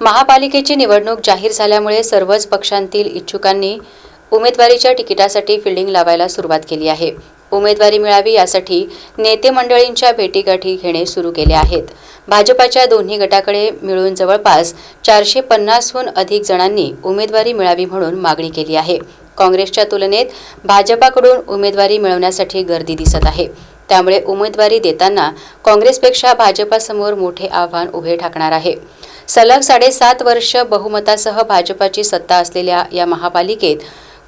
महापालिकेची निवडणूक जाहीर झाल्यामुळे सर्वच पक्षांतील इच्छुकांनी उमेदवारीच्या तिकिटासाठी फिल्डिंग लावायला सुरुवात केली आहे. उमेदवारी मिळावी यासाठी नेते मंडळींच्या भेटीगाठी घेणे सुरू केले आहेत. भाजपाच्या दोन्ही गटाकडे मिळून जवळपास चारशे पन्नासहून अधिक जणांनी उमेदवारी मिळावी म्हणून मागणी केली आहे. काँग्रेसच्या तुलनेत भाजपाकडून उमेदवारी मिळवण्यासाठी गर्दी दिसत आहे. त्यामुळे उमेदवारी देताना काँग्रेसपेक्षा भाजपासमोर मोठे आव्हान उभे ठाकणार आहे. सलग साडेसात वर्ष बहुमतासह भाजपाची सत्ता असलेल्या या महापालिकेत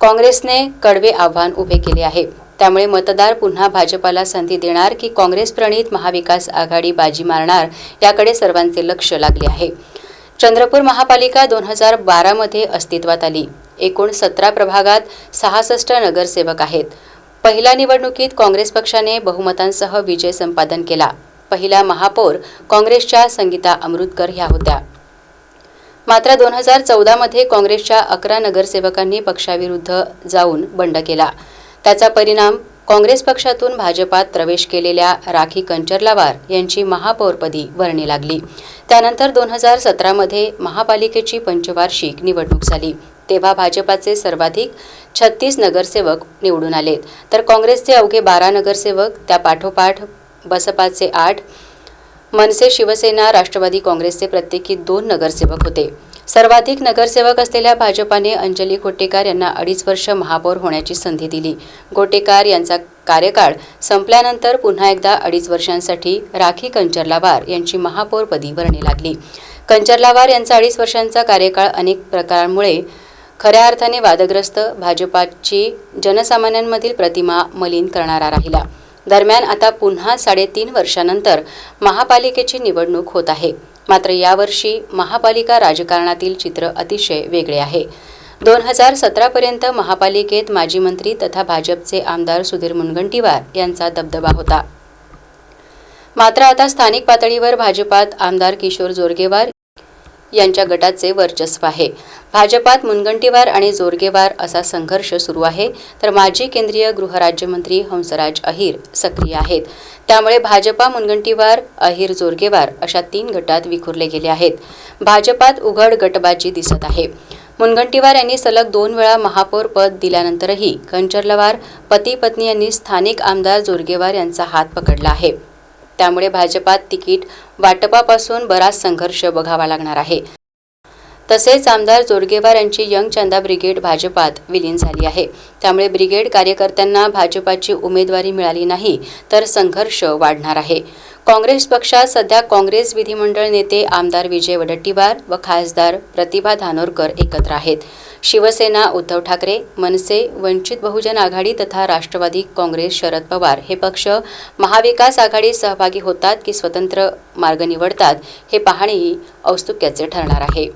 काँग्रेसने कडवे आव्हान उभे केले आहे. त्यामुळे मतदार पुन्हा भाजपाला संधी देणार की काँग्रेस प्रणित महाविकास आघाडी बाजी मारणार याकडे सर्वांचे लक्ष लागले आहे. चंद्रपूर महापालिका दोन हजार बारामध्ये अस्तित्वात आली. एकूण सतरा प्रभागात सहासष्ट नगरसेवक आहेत. पहिल्या निवडणुकीत काँग्रेस पक्षाने बहुमतांसह विजय संपादन केला. पहिल्या महापौर काँग्रेसच्या संगीता अमृतकर ह्या होत्या. मात्र दोन हजार चौदामध्ये काँग्रेसच्या अकरा नगरसेवकांनी पक्षाविरुद्ध जाऊन बंड केला. त्याचा परिणाम काँग्रेस पक्षातून भाजपात प्रवेश केलेल्या राखी कंचरलावार यांची महापौरपदी वर्णी लागली. त्यानंतर दोन हजार सतरामध्ये महापालिकेची पंचवार्षिक निवडणूक झाली. तेव्हा भाजपाचे सर्वाधिक छत्तीस नगरसेवक निवडून आलेत तर काँग्रेसचे अवघे बारा नगरसेवक त्या पाठोपाठ बसपाचे आठ मनसे शिवसेना राष्ट्रवादी काँग्रेसचे प्रत्येकी दोन नगरसेवक होते. सर्वाधिक नगरसेवक असलेल्या भाजपाने अंजली गोटेकार यांना अडीच वर्ष महापौर होण्याची संधी दिली. गोटेकार यांचा कार्यकाळ संपल्यानंतर पुन्हा एकदा अडीच वर्षांसाठी राखी कंचरलावार यांची महापौरपदी वर्णी लागली. कंचरलावार यांचा अडीच वर्षांचा कार्यकाळ अनेक प्रकारांमुळे खऱ्या अर्थाने वादग्रस्त भाजपाची जनसामान्यांमधील प्रतिमा मलिन करणारा राहिला. दरम्यान आता पुन्हा साडेतीन वर्षानंतर महापालिकेची निवडणूक होत आहे. मात्र यावर्षी महापालिका राजकारणातील चित्र अतिशय वेगळे आहे. दोन हजार सतरापर्यंत महापालिकेत माजी मंत्री तथा भाजपचे आमदार सुधीर मुनगंटीवार यांचा दबदबा होता. मात्र आता स्थानिक पातळीवर भाजपात आमदार किशोर जोरगेवार यांच्या गटाचे वर्चस्व आहे. भाजपात मुनगंटीवार आणि जोरगेवार असा संघर्ष सुरू आहे. तर माजी केंद्रीय गृहराज्यमंत्री हंसराज अहिर सक्रिय आहेत. त्यामुळे भाजपा मुनगंटीवार अहिर जोरगेवार अशा तीन गटात विखुरले गेले आहेत. भाजपात उघड गटबाजी दिसत आहे. मुनगंटीवार यांनी सलग दोन वेळा महापौर पद दिल्यानंतरही कंचर्लवार पती पत्नी यांनी स्थानिक आमदार जोरगेवार यांचा हात पकडला आहे. त्यामुळे भाजपात तिकीट वाटपापासून बराच संघर्ष बघावा लागणार आहे. तसेच आमदार जोरगेवार यांची यंग चंदा ब्रिगेड भाजपात विलीन झाली आहे. त्यामुळे ब्रिगेड कार्यकर्त्यांना भाजपाची उमेदवारी मिळाली नाही तर संघर्ष वाढणार आहे. काँग्रेस पक्षात सध्या काँग्रेस विधिमंडळ नेते आमदार विजय वडट्टीवार व खासदार प्रतिभा धानोरकर एकत्र आहेत. शिवसेना उद्धव ठाकरे मनसे वंचित बहुजन आघाडी तथा राष्ट्रवादी काँग्रेस शरद पवार हे पक्ष महाविकास आघाडीत सहभागी होतात की स्वतंत्र मार्ग निवडतात हे पाहणेही औत्सुक्याचे ठरणार आहे.